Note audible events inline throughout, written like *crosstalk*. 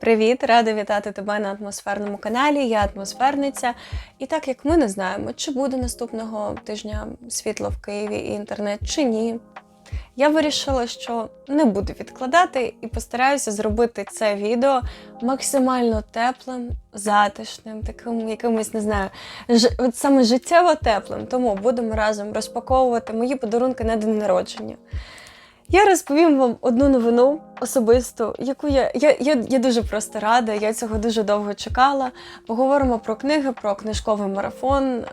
Привіт, рада вітати тебе на атмосферному каналі. Я атмосферниця. І так як ми не знаємо, чи буде наступного тижня світло в Києві і інтернет, чи ні. Я вирішила, що не буду відкладати і постараюся зробити це відео максимально теплим, затишним, таким якимось, не знаю, ж, от саме життєво теплим. Тому будемо разом розпаковувати мої подарунки на день народження. Я розповім вам одну новину особисту, яку я, я, я, я дуже просто рада, я цього дуже довго чекала. Поговоримо про книги, про книжковий марафон.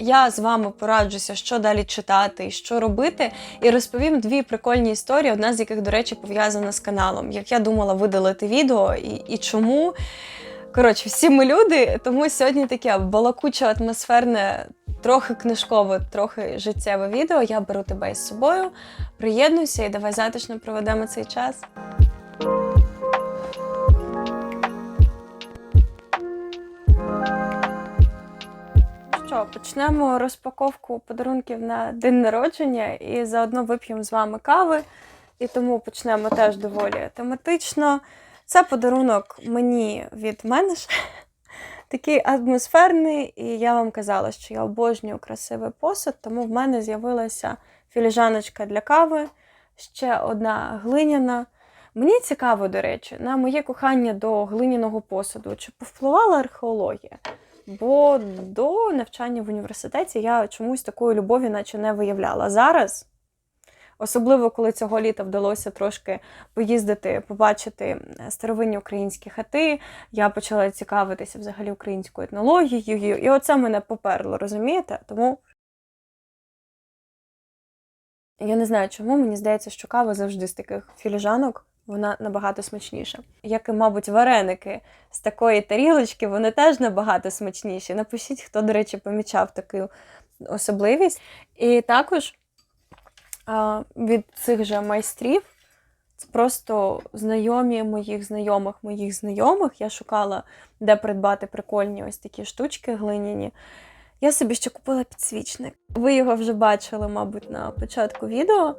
Я з вами пораджуся, що далі читати і що робити, і розповім дві прикольні історії, одна з яких, до речі, пов'язана з каналом. Як я думала видалити відео і, і чому. Коротше, всі ми люди, тому сьогодні таке балакуче, атмосферне, трохи книжкове, трохи життєве відео. Я беру тебе із собою, приєднуйся і давай затишно проведемо цей час. Що, почнемо розпаковку подарунків на день народження і заодно вип'ємо з вами кави. І тому почнемо теж доволі тематично. Це подарунок мені від мене ж. *laughs* Такий атмосферний, і я вам казала, що я обожнюю красивий посуд, тому в мене з'явилася філіжаночка для кави, ще одна глиняна. Мені цікаво, до речі, на моє кохання до глиняного посуду, чи повпливала археологія? Бо до навчання в університеті я чомусь такої любові наче не виявляла. Зараз, особливо коли цього літа вдалося трошки поїздити, побачити старовинні українські хати, я почала цікавитися взагалі українською етнологією, і оце мене поперло, розумієте? Тому я не знаю, чому мені здається, що кава завжди з таких філіжанок. Вона набагато смачніша. Як і, мабуть, вареники з такої тарілочки, вони теж набагато смачніші. Напишіть, хто, до речі, помічав таку особливість. І також від цих же майстрів це просто знайомі моїх знайомих, моїх знайомих. Я шукала, де придбати прикольні ось такі штучки глиняні. Я собі ще купила підсвічник. Ви його вже бачили, мабуть, на початку відео.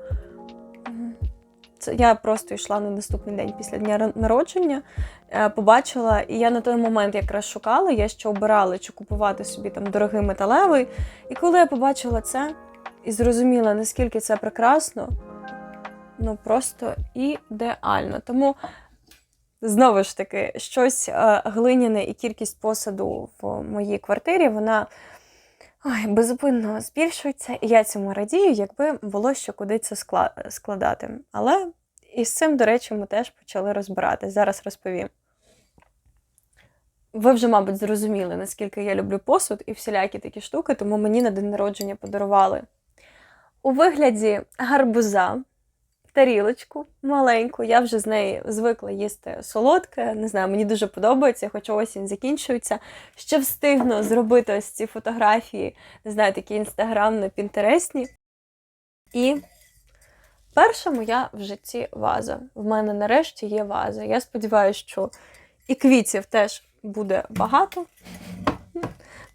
Це я просто йшла на наступний день після дня народження, е, побачила, і я на той момент якраз шукала, я ще обирала, чи купувати собі там дорогий металевий. І коли я побачила це і зрозуміла, наскільки це прекрасно, ну просто ідеально. Тому, знову ж таки, щось е, глиняне і кількість посаду в моїй квартирі, вона. Ой, безупинно збільшується, і я цьому радію, якби було що куди це складати. Але із цим, до речі, ми теж почали розбиратись. Зараз розповім. Ви вже, мабуть, зрозуміли, наскільки я люблю посуд і всілякі такі штуки, тому мені на день народження подарували у вигляді гарбуза тарілочку маленьку. Я вже з неї звикла їсти солодке. Не знаю, мені дуже подобається, хоча осінь закінчується. Ще встигну зробити ось ці фотографії, не знаю, такі інстаграмно пінтересні. І перша моя в житті ваза. В мене нарешті є ваза. Я сподіваюся, що і квітів теж буде багато.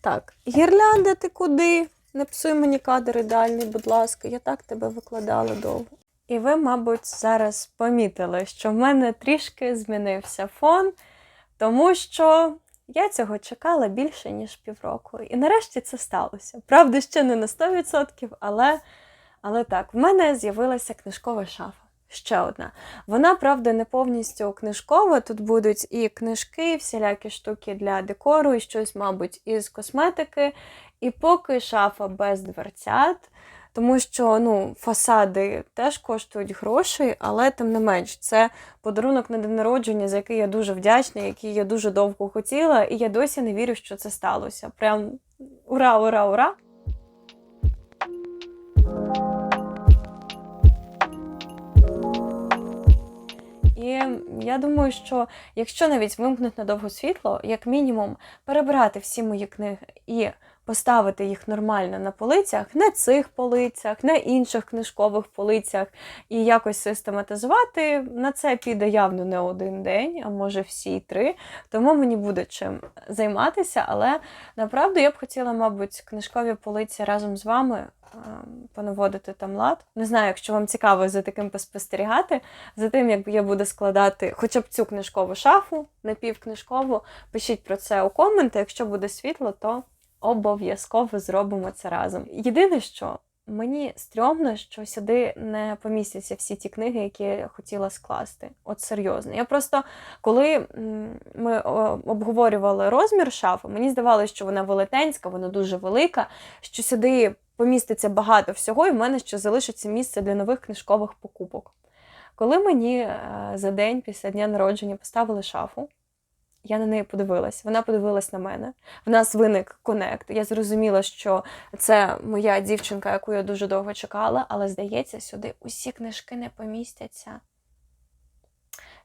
Так, гірлянда ти куди? Не псуй мені кадр ідеальний, будь ласка, я так тебе викладала довго. І ви, мабуть, зараз помітили, що в мене трішки змінився фон, тому що я цього чекала більше, ніж півроку. І нарешті це сталося. Правда, ще не на 100%, але, але так, в мене з'явилася книжкова шафа. Ще одна. Вона, правда, не повністю книжкова. Тут будуть і книжки, і всілякі штуки для декору, і щось, мабуть, із косметики. І поки шафа без дверцят. Тому що ну, фасади теж коштують грошей, але тим не менш, це подарунок на день народження, за який я дуже вдячна, який я дуже довго хотіла, і я досі не вірю, що це сталося. Прям ура, ура, ура! І я думаю, що якщо навіть вимкнуть надовго світло, як мінімум перебрати всі мої книги і поставити їх нормально на полицях, на цих полицях, на інших книжкових полицях і якось систематизувати. На це піде явно не один день, а може всі три. Тому мені буде чим займатися. Але направду я б хотіла, мабуть, книжкові полиці разом з вами. ем, Понаводити там лад. Не знаю, якщо вам цікаво за таким поспостерігати, за тим, як я буду складати хоча б цю книжкову шафу, напівкнижкову, пишіть про це у коменти. Якщо буде світло, то обов'язково зробимо це разом. Єдине, що мені стрьомно, що сюди не помістяться всі ті книги, які я хотіла скласти. От серйозно. Я просто коли ми обговорювали розмір шафи, мені здавалося, що вона велетенська, вона дуже велика, що сюди поміститься багато всього, і в мене ще залишиться місце для нових книжкових покупок. Коли мені е, за день після дня народження поставили шафу, я на неї подивилась. Вона подивилась на мене. В нас виник конект. Я зрозуміла, що це моя дівчинка, яку я дуже довго чекала, але здається, сюди усі книжки не помістяться.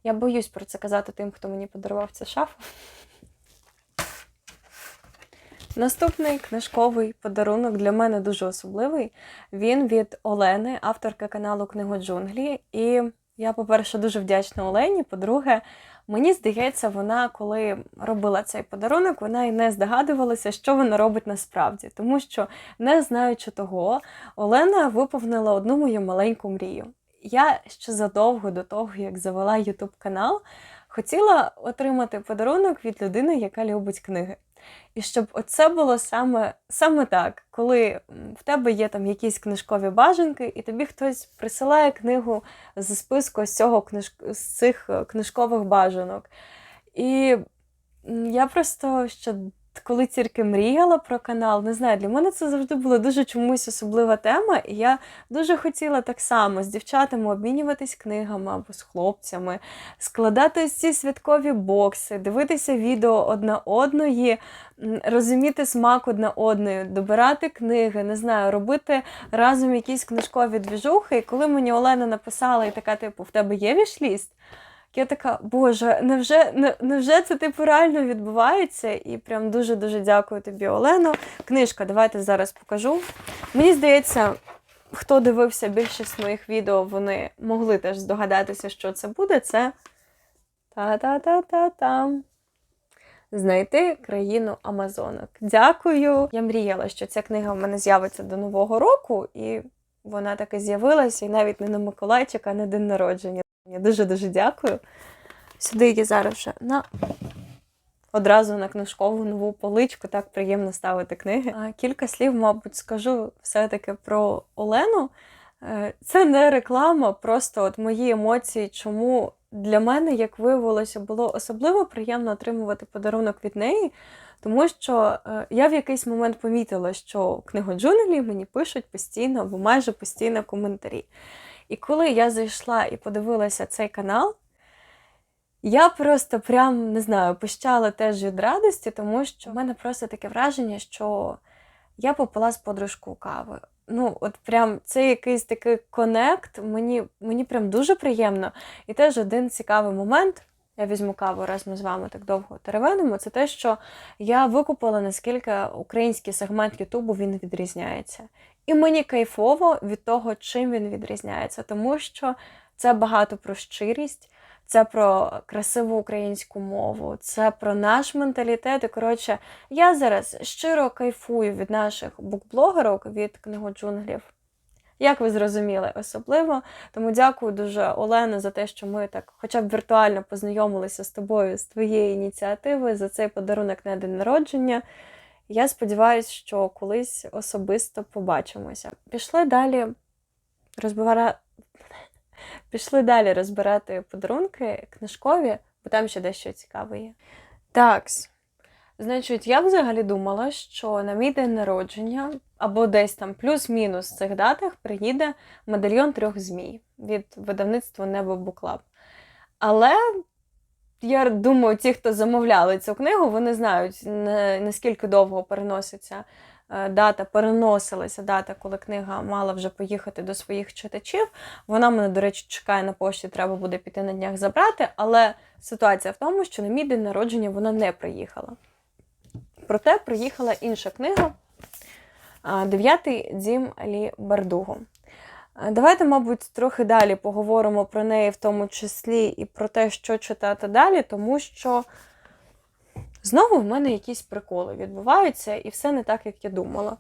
Я боюсь про це казати тим, хто мені подарував цю шафу. Наступний книжковий подарунок для мене дуже особливий. Він від Олени, авторки каналу Книгоджунглі. І я, по-перше, дуже вдячна Олені. По-друге, мені здається, вона, коли робила цей подарунок, вона і не здогадувалася, що вона робить насправді. Тому що, не знаючи того, Олена виповнила одну мою маленьку мрію. Я ще задовго до того, як завела YouTube канал, хотіла отримати подарунок від людини, яка любить книги. І щоб оце було саме, саме так, коли в тебе є там якісь книжкові бажанки, і тобі хтось присилає книгу з списку з, цього книж... з цих е, книжкових бажанок. І я просто ще коли тільки мріяла про канал, не знаю, для мене це завжди була дуже чомусь особлива тема, і я дуже хотіла так само з дівчатами обмінюватись книгами або з хлопцями, складати ось ці святкові бокси, дивитися відео одна одної, розуміти смак одна одної, добирати книги, не знаю, робити разом якісь книжкові двіжухи. І коли мені Олена написала і така, типу, в тебе є вішліст? Я така, боже, невже, не- невже це типу реально відбувається? І прям дуже-дуже дякую тобі, Олено. Книжка, давайте зараз покажу. Мені здається, хто дивився більшість моїх відео, вони могли теж здогадатися, що це буде. Це та-та-та-та-там. Знайти країну Амазонок. Дякую. Я мріяла, що ця книга в мене з'явиться до Нового року, і вона таки з'явилася, і навіть не на Миколайчика, а на день народження. Я дуже-дуже дякую. Сюди я зараз вже на одразу на книжкову нову поличку. Так приємно ставити книги. А кілька слів, мабуть, скажу все-таки про Олену. Е, Це не реклама, просто от мої емоції, чому для мене, як виявилося, було особливо приємно отримувати подарунок від неї. Тому що е, я в якийсь момент помітила, що книгоджунглі мені пишуть постійно або майже постійно коментарі. І коли я зайшла і подивилася цей канал, я просто прям не знаю, пищала теж від радості, тому що в мене просто таке враження, що я попила з подружкою кави. Ну, от прям це якийсь такий конект. Мені, мені прям дуже приємно. І теж один цікавий момент. Я візьму каву, раз ми з вами так довго теревенимо. Це те, що я викупила, наскільки український сегмент Ютубу він відрізняється. І мені кайфово від того, чим він відрізняється, тому що це багато про щирість, це про красиву українську мову, це про наш менталітет. І коротше, я зараз щиро кайфую від наших букблогерок, від книгоджунглів. Як ви зрозуміли, особливо. Тому дякую дуже, Олена, за те, що ми так, хоча б віртуально познайомилися з тобою з твоєї ініціативи за цей подарунок на день народження. Я сподіваюся, що колись особисто побачимося. Пішли далі розбира... *laughs* Пішли далі розбирати подарунки книжкові, бо там ще дещо цікаве є. Такс. Значить, я взагалі думала, що на мій день народження або десь там плюс-мінус в цих датах приїде медальйон трьох змій від видавництва Небо Буклаб. Але я думаю, ті, хто замовляли цю книгу, вони знають, на- наскільки довго переноситься е, дата, переносилася дата, коли книга мала вже поїхати до своїх читачів. Вона мене, до речі, чекає на пошті, треба буде піти на днях забрати. Але ситуація в тому, що на мій день народження вона не приїхала. Проте приїхала інша книга. Дев'ятий дім Лі Бардуго. А, Давайте, мабуть, трохи далі поговоримо про неї, в тому числі і про те, що читати далі, тому що знову в мене якісь приколи відбуваються, і все не так, як я думала.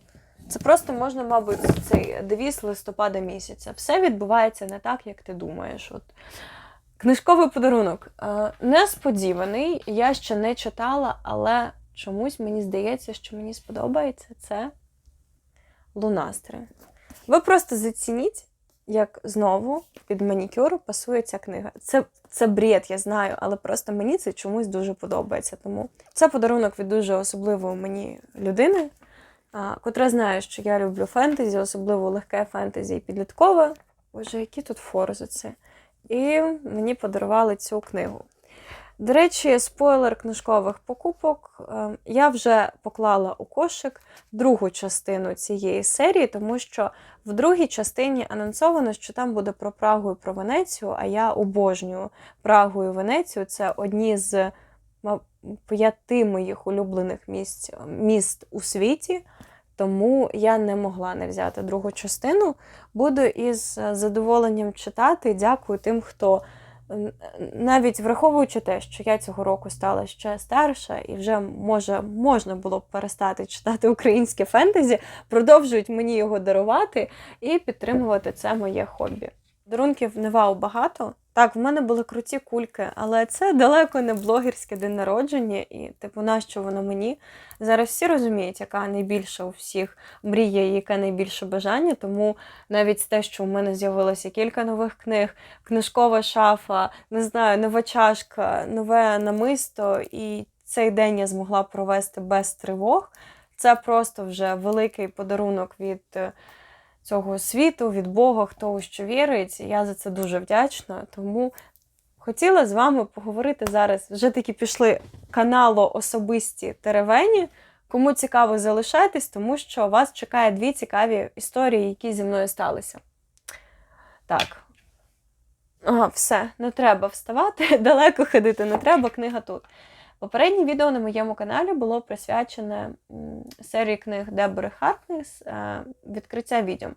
Це просто можна, мабуть, цей девіз листопада місяця. Все відбувається не так, як ти думаєш. От. Книжковий подарунок. Е, Несподіваний, я ще не читала, але чомусь мені здається, що мені сподобається це Лунастри. Ви просто зацініть, як знову під манікюр пасує ця книга. Це, це бред, я знаю, але просто мені це чомусь дуже подобається. Тому це подарунок від дуже особливої мені людини, а, котра знає, що я люблю фентезі, особливо легке фентезі і підліткове. Боже, які тут форзи це. І мені подарували цю книгу. До речі, спойлер книжкових покупок. Е, Я вже поклала у кошик другу частину цієї серії, тому що в другій частині анонсовано, що там буде про Прагу і про Венецію, а я обожнюю Прагу і Венецію. Це одні з п'яти моїх улюблених місць, міст у світі. Тому я не могла не взяти другу частину. Буду із е, задоволенням читати. Дякую тим, хто навіть враховуючи те, що я цього року стала ще старша, і вже може можна було б перестати читати українське фентезі, продовжують мені його дарувати і підтримувати це моє хобі. Дарунків не вау багато. Так, в мене були круті кульки, але це далеко не блогерське день народження, і типу, нащо воно мені? Зараз всі розуміють, яка найбільша у всіх мрія і яке найбільше бажання. Тому навіть те, що у мене з'явилося кілька нових книг, книжкова шафа, не знаю, нова чашка, нове намисто, і цей день я змогла провести без тривог. Це просто вже великий подарунок від е, цього світу, від Бога, хто у що вірить. Я за це дуже вдячна. Тому хотіла з вами поговорити зараз. Вже таки пішли канало особисті теревені. Кому цікаво, залишайтесь, тому що вас чекає дві цікаві історії, які зі мною сталися. Так. Ага, все, не треба вставати, *laughs* далеко ходити не треба, книга тут. Попереднє відео на моєму каналі було присвячене серії книг Дебори Харкнес е, Відкриття відьом.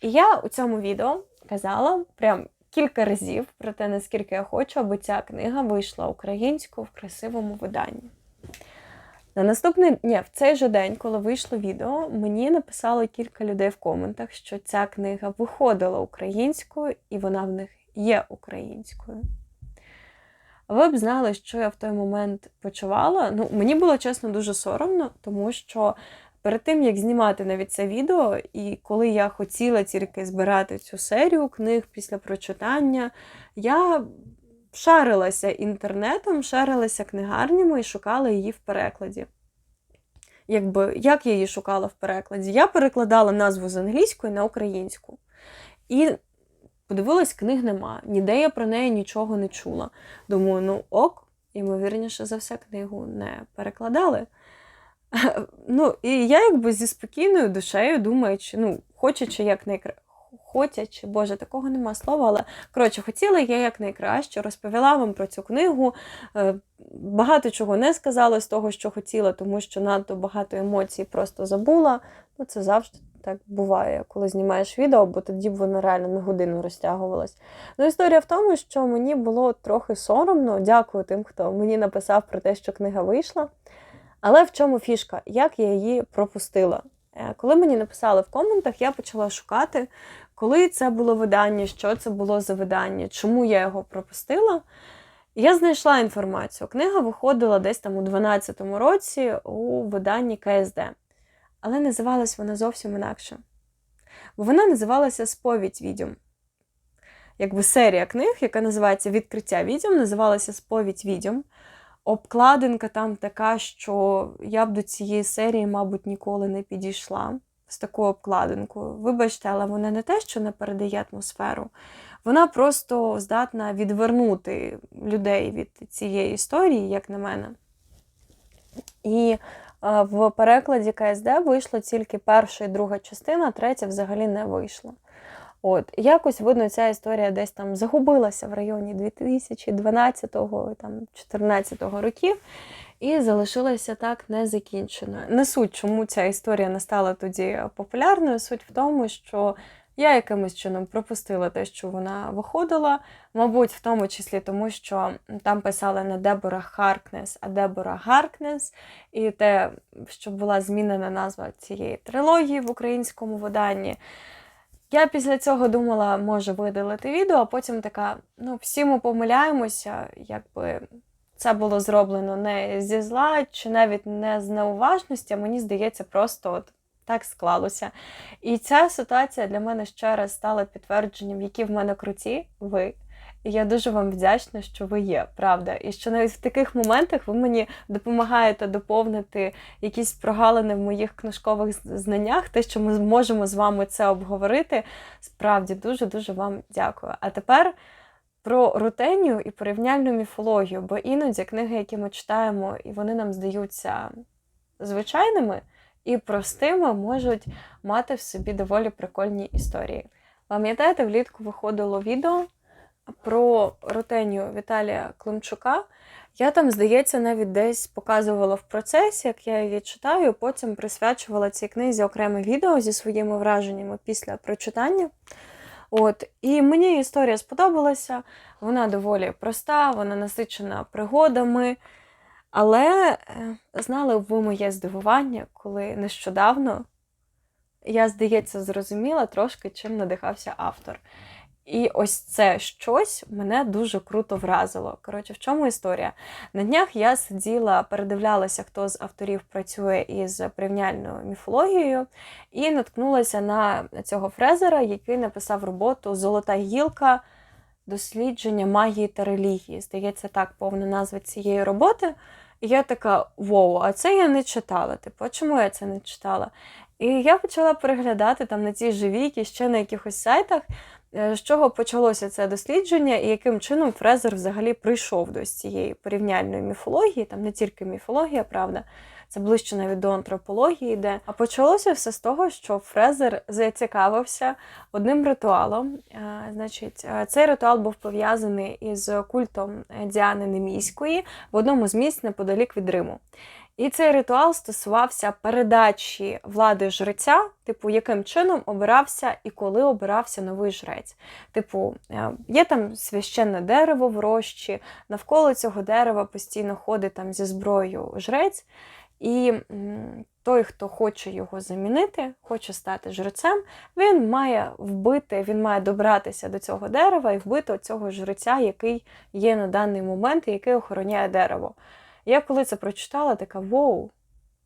І я у цьому відео казала прям кілька разів про те, наскільки я хочу, аби ця книга вийшла українською в красивому виданні. На наступний ні, в цей же день, коли вийшло відео, мені написало кілька людей в коментах, що ця книга виходила українською і вона в них є українською. Ви б знали, що я в той момент почувала. Ну, мені було чесно дуже соромно, тому що перед тим, як знімати навіть це відео, і коли я хотіла тільки збирати цю серію книг після прочитання, я шарилася інтернетом, шарилася книгарнями і шукала її в перекладі. Якби, як я її шукала в перекладі? Я перекладала назву з англійської на українську. І подивилась, книг нема. Ніде я про неї нічого не чула. Думаю, ну ок, ймовірніше за все, книгу не перекладали. *laughs* Ну, і я якби зі спокійною душею думаючи, ну, хочучи якнайкраще. Хотячи, боже, такого нема слова, але коротше, хотіла я якнайкраще, розповіла вам про цю книгу. Е, Багато чого не сказала з того, що хотіла, тому що надто багато емоцій просто забула. Ну, це завжди так буває, коли знімаєш відео, бо тоді б воно реально на годину розтягувалось. Ну, історія в тому, що мені було трохи соромно. Дякую тим, хто мені написав про те, що книга вийшла. Але в чому фішка? Як я її пропустила? Е, Коли мені написали в коментах, я почала шукати, коли це було видання, що це було за видання, чому я його пропустила. Я знайшла інформацію. Книга виходила десь там у 12-му році у виданні КСД. Але називалась вона зовсім інакше. Бо вона називалася Сповідь відьом. Якби серія книг, яка називається Відкриття відьом, називалася Сповідь відьом. Обкладинка там така, що я б до цієї серії, мабуть, ніколи не підійшла з такою обкладинкою. Вибачте, але вона не те, що не передає атмосферу, вона просто здатна відвернути людей від цієї історії, як на мене. І е, в перекладі КСД вийшло тільки перша і друга частина, третя взагалі не вийшла. От, якось видно, ця історія десь там загубилася в районі 2012-го, там 14-го років, і залишилася так незакінченою. Не суть, чому ця історія не стала тоді популярною. Суть в тому, що я якимось чином пропустила те, що вона виходила. Мабуть, в тому числі тому, що там писали не Дебора Харкнес, а Дебора Гаркнес. І те, що була змінена назва цієї трилогії в українському виданні. Я після цього думала, може видалити відео, а потім така: ну, всі ми помиляємося, якби це було зроблено не зі зла, чи навіть не з неуважності, а мені здається, просто от так склалося. І ця ситуація для мене ще раз стала підтвердженням, які в мене круті ви. І я дуже вам вдячна, що ви є, правда. І що навіть в таких моментах ви мені допомагаєте доповнити якісь прогалини в моїх книжкових знаннях, те, що ми зможемо з вами це обговорити. Справді дуже-дуже вам дякую. А тепер про рутенію і порівняльну міфологію, бо іноді книги, які ми читаємо, і вони нам здаються звичайними і простими, можуть мати в собі доволі прикольні історії. Пам'ятаєте, влітку виходило відео про рутенію Віталія Климчука. Я там, здається, навіть десь показувала в процесі, як я її читаю, потім присвячувала цій книзі окреме відео зі своїми враженнями після прочитання. От, І мені історія сподобалася, вона доволі проста, вона насичена пригодами. Але е, знали ви моє здивування, коли нещодавно я, здається, зрозуміла трошки, чим надихався автор. І ось це щось мене дуже круто вразило. Коротше, в чому історія? На днях я сиділа, передивлялася, хто з авторів працює із порівняльною міфологією, і наткнулася на цього Фрезера, який написав роботу Золота гілка дослідження магії та релігії. Здається, так повна назва цієї роботи. І я така: воу, а це я не читала. Типу, а чому я це не читала? І я почала переглядати там на цій живійки, ще на якихось сайтах, з чого почалося це дослідження, і яким чином Фрезер взагалі прийшов до цієї порівняльної міфології, там не тільки міфологія, правда, це ближче навіть до антропології йде. А почалося все з того, що Фрезер зацікавився одним ритуалом. Значить, цей ритуал був пов'язаний із культом Діани Немійської в одному з місць неподалік від Риму. І цей ритуал стосувався передачі влади жреця, типу, яким чином обирався і коли обирався новий жрець. Типу, є там священне дерево в рощі, навколо цього дерева постійно ходить там зі зброєю жрець. І той, хто хоче його замінити, хоче стати жрецем, він має вбити, він має добратися до цього дерева і вбити цього жреця, який є на даний момент і який охороняє дерево. Я коли це прочитала, така воу,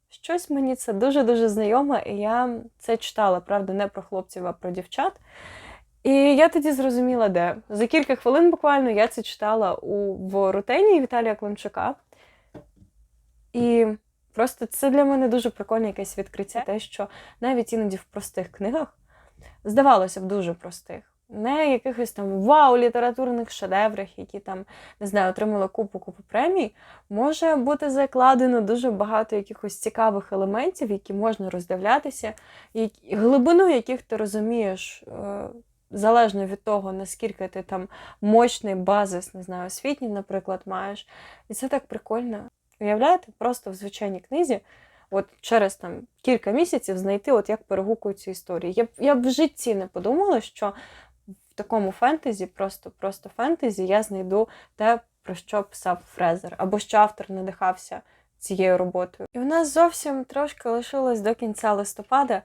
щось мені це дуже-дуже знайоме, і я це читала, правда, не про хлопців, а про дівчат. І я тоді зрозуміла, де. За кілька хвилин буквально я це читала у в рутені Віталія Климчука. І просто це для мене дуже прикольне якесь відкриття, те, що навіть іноді в простих книгах, здавалося б, дуже простих не якихось там вау, літературних шедеврах, які там, не знаю, отримали купу-купу премій, може бути закладено дуже багато якихось цікавих елементів, які можна роздивлятися, і глибину яких ти розумієш. Е, залежно від того, наскільки ти там мощний базис, не знаю, освітній, наприклад, маєш. І це так прикольно. Уявляєте, просто в звичайній книзі, от через там кілька місяців знайти, от як перегукуються історії. Я б я б в житті не подумала, що такому фентезі, просто просто фентезі, я знайду те, про що писав Фрезер, або що автор надихався цією роботою. І у нас зовсім трошки лишилось до кінця листопада.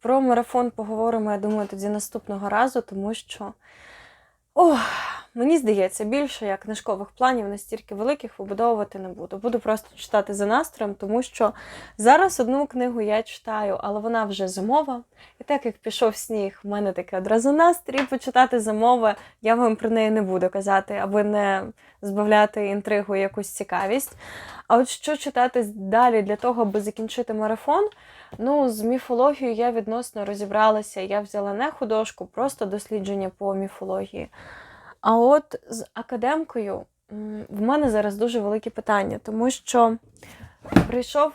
Про марафон поговоримо, я думаю, тоді наступного разу, тому що. Ох, Мені здається, більше я книжкових планів настільки великих вибудовувати не буду. Буду просто читати за настроєм, тому що зараз одну книгу я читаю, але вона вже зимова. І так як пішов сніг, в мене таке одразу настрій почитати зимове, я вам про неї не буду казати, аби не збавляти інтригу і якусь цікавість. А от що читати далі для того, аби закінчити марафон? Ну, з міфологією я відносно розібралася. Я взяла не художку, просто дослідження по міфології. А от з академкою в мене зараз дуже великі питання, тому що прийшов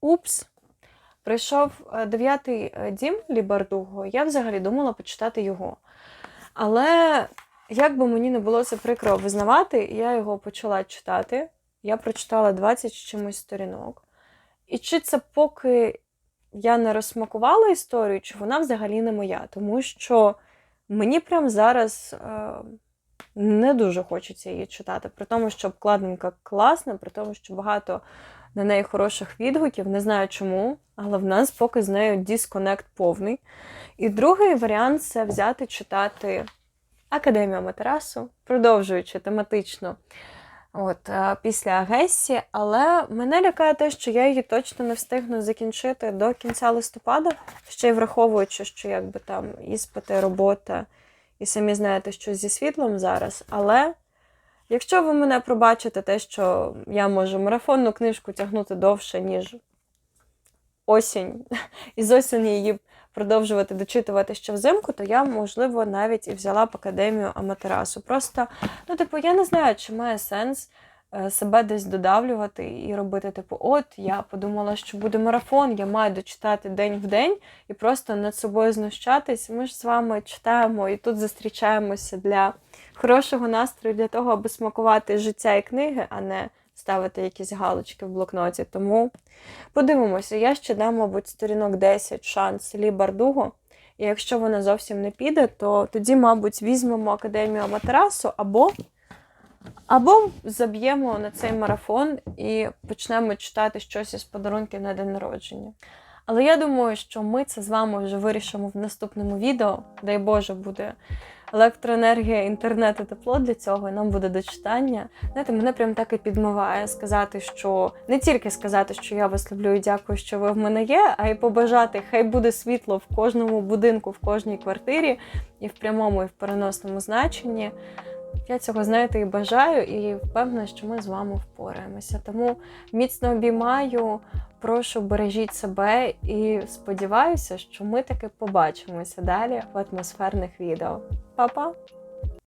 упс, Прийшов е, дев'ятий е, дім Лібардуго, я взагалі думала почитати його. Але як би мені не було це прикро визнавати, я його почала читати. Я прочитала 20 чимось сторінок. І чи це поки я не розсмакувала історію, чи вона взагалі не моя, тому що мені прямо зараз е, не дуже хочеться її читати. При тому, що обкладинка класна, при тому, що багато на неї хороших відгуків, не знаю чому, але в нас поки з нею дисконект повний. І другий варіант це взяти читати Академію Матерасу, продовжуючи тематично от, е, після Агесі, але мене лякає те, що я її точно не встигну закінчити до кінця листопада, ще й враховуючи, що якби там іспити, робота, і самі знаєте, що зі світлом зараз. Але якщо ви мене пробачите, те, що я можу марафонну книжку тягнути довше, ніж осінь, і з осені її продовжувати дочитувати ще взимку, то я, можливо, навіть і взяла б академію Аматерасу. Просто, ну, типу, я не знаю, чи має сенс е, себе десь додавлювати і робити, типу, от я подумала, що буде марафон, я маю дочитати день в день і просто над собою знущатись. Ми ж з вами читаємо і тут зустрічаємося для хорошого настрою, для того, аби смакувати життя і книги, а не ставити якісь галочки в блокноті. Тому подивимося, я ще дам, мабуть, сторінок 10 шанс Лі Бардуго. І якщо вона зовсім не піде, то тоді, мабуть, візьмемо Академію Аматерасу або, або заб'ємо на цей марафон і почнемо читати щось із подарунків на день народження. Але я думаю, що ми це з вами вже вирішимо в наступному відео. Дай Боже, буде електроенергія, інтернет і тепло для цього, і нам буде до читання. Знаєте, мене прям так і підмиває сказати, що не тільки сказати, що я вас люблю і дякую, що ви в мене є, а й побажати, хай буде світло в кожному будинку, в кожній квартирі, і в прямому, і в переносному значенні. Я цього, знаєте, і бажаю, і впевнена, що ми з вами впораємося. Тому міцно обіймаю, прошу бережіть себе і сподіваюся, що ми таки побачимося далі в атмосферних відео. Па-па!